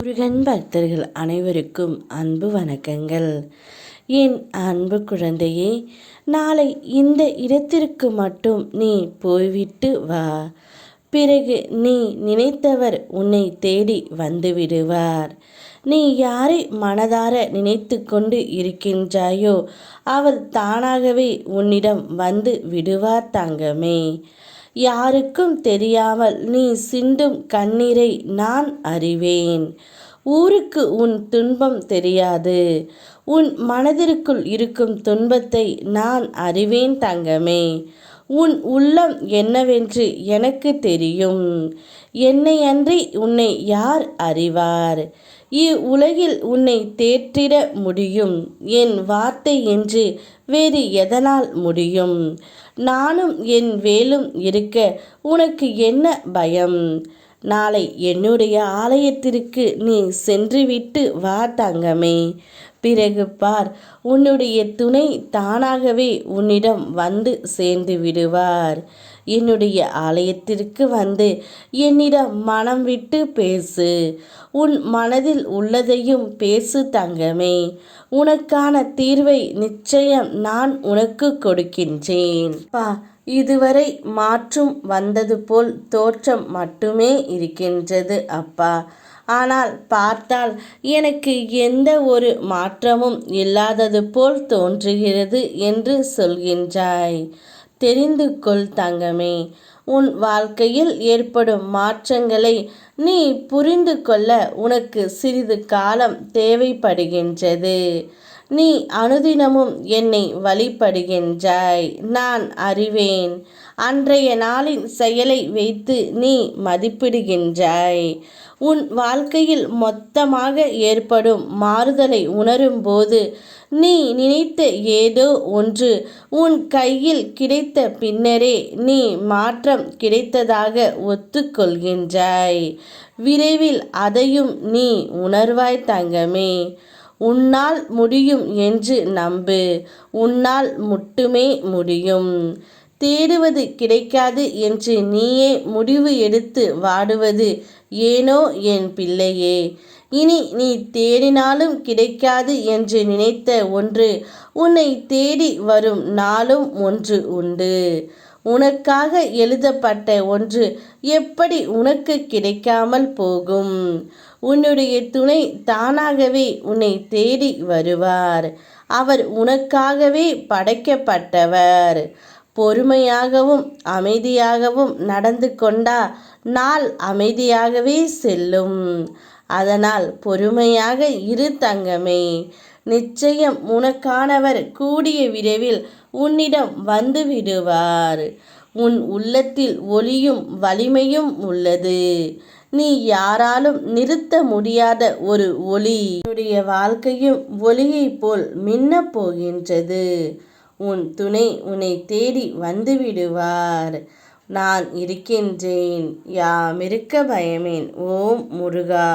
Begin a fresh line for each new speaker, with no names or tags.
முருகன் பக்தர்கள் அனைவருக்கும் அன்பு வணக்கங்கள். என் அன்பு குழந்தையே நாளை இந்த இடத்திற்கு மட்டும் நீ போய்விட்டு வா. பிறகு நீ நினைத்தவர் உன்னை தேடி வந்துவிடுவார் நீ யாரை மனதார நினைத்து கொண்டு இருக்கின்றாயோ அவர் தானாகவே உன்னிடம் வந்து விடுவார் தங்கமே. யாருக்கும் தெரியாமல் நீ சிண்டும் கண்ணீரை நான் அறிவேன். ஊருக்கு உன் துன்பம் தெரியாது. உன் மனதிற்குள் இருக்கும் துன்பத்தை நான் அறிவேன் தங்கமே. உன் உள்ளம் என்னவென்று எனக்கு தெரியும். என்னை அன்றி உன்னை யார் அறிவார்? இவ்வுலகில் உன்னை தேற்றிட முடியும். என் வார்த்தை என்று வேறு எதனால் முடியும்? நானும் என் வேலும் இருக்க உனக்கு என்ன பயம்? நாளை என்னுடைய ஆலயத்திற்கு நீ சென்றுவிட்டு வா தங்கமே. பிறகு பார் உன்னுடைய துணை தானாகவே உன்னிடம் வந்து சேர்ந்து விடுவார். என்னுடைய ஆலயத்திற்கு வந்து என்னிடம் மனம் விட்டு பேசு. உன் மனதில் உள்ளதையும் பேசு தங்கமே. உனக்கான தீர்வை நிச்சயம் நான் உனக்கு கொடுக்கின்றேன். பா இதுவரை மாற்றும் வந்தது போல் தோற்றம் மட்டுமே இருக்கின்றது அப்பா. ஆனால் பார்த்தால் எனக்கு எந்த ஒரு மாற்றமும் இல்லாதது போல் தோன்றுகிறது என்று சொல்கின்றாய். தெரிந்து கொள் தங்கமே உன் வாழ்க்கையில் ஏற்படும் மாற்றங்களை நீ புரிந்து கொள்ள உனக்கு சிறிது காலம் தேவைப்படுகின்றது. நீ அனுதினமும் என்னை வழிபடுகின்றாய். நான் அறிவேன். அன்றைய நாளின் செயலை வைத்து நீ மதிப்பிடுகின்றாய். உன் வாழ்க்கையில் மொத்தமாக ஏற்படும் மாறுதலை உணரும்போது நீ நினைத்த ஏதோ ஒன்று உன் கையில் கிடைத்த பின்னரே நீ மாற்றம் கிடைத்ததாக ஒத்துக்கொள்கின்றாய். விரைவில் அதையும் நீ உணர்வாய் தங்கமே. உன்னால் முடியும் என்று நம்பு. உன்னால் மட்டுமே முடியும். தேடுவது கிடைக்காது என்று நீயே முடிவு எடுத்து வாடுவது ஏனோ என் பிள்ளையே. இனி நீ தேடினாலும் கிடைக்காது என்று நினைத்த ஒன்று உன்னை தேடி வரும் நாளும் ஒன்று உண்டு. உனக்காக எழுதப்பட்ட ஒன்று எப்படி உனக்கு கிடைக்காமல் போகும்? உன்னுடைய துணை தானாகவே உன்னை தேடி வருவார். அவர் உனக்காகவே படைக்கப்பட்டவர். பொறுமையாகவும் அமைதியாகவும் நடந்து கொண்டா நாள் அமைதியாகவே செல்லும். அதனால் பொறுமையாக இரு தங்கமே. நிச்சயம் உனக்கானவர் கூடிய விரைவில் உன்னிடம் வந்து விடுவார். உன் உள்ளத்தில் ஒளியும் வலிமையும் உள்ளது. நீ யாராலும் நிறுத்த முடியாத ஒரு ஒளி. உன்னுடைய வாழ்க்கையும் ஒளியைப் போல் மின்னப் போகின்றது. உன் துணை உன்னை தேடி வந்து விடுவார். நான் இருக்கின்றேன் யாமிருக்க பயமேன். ஓம் முருகா.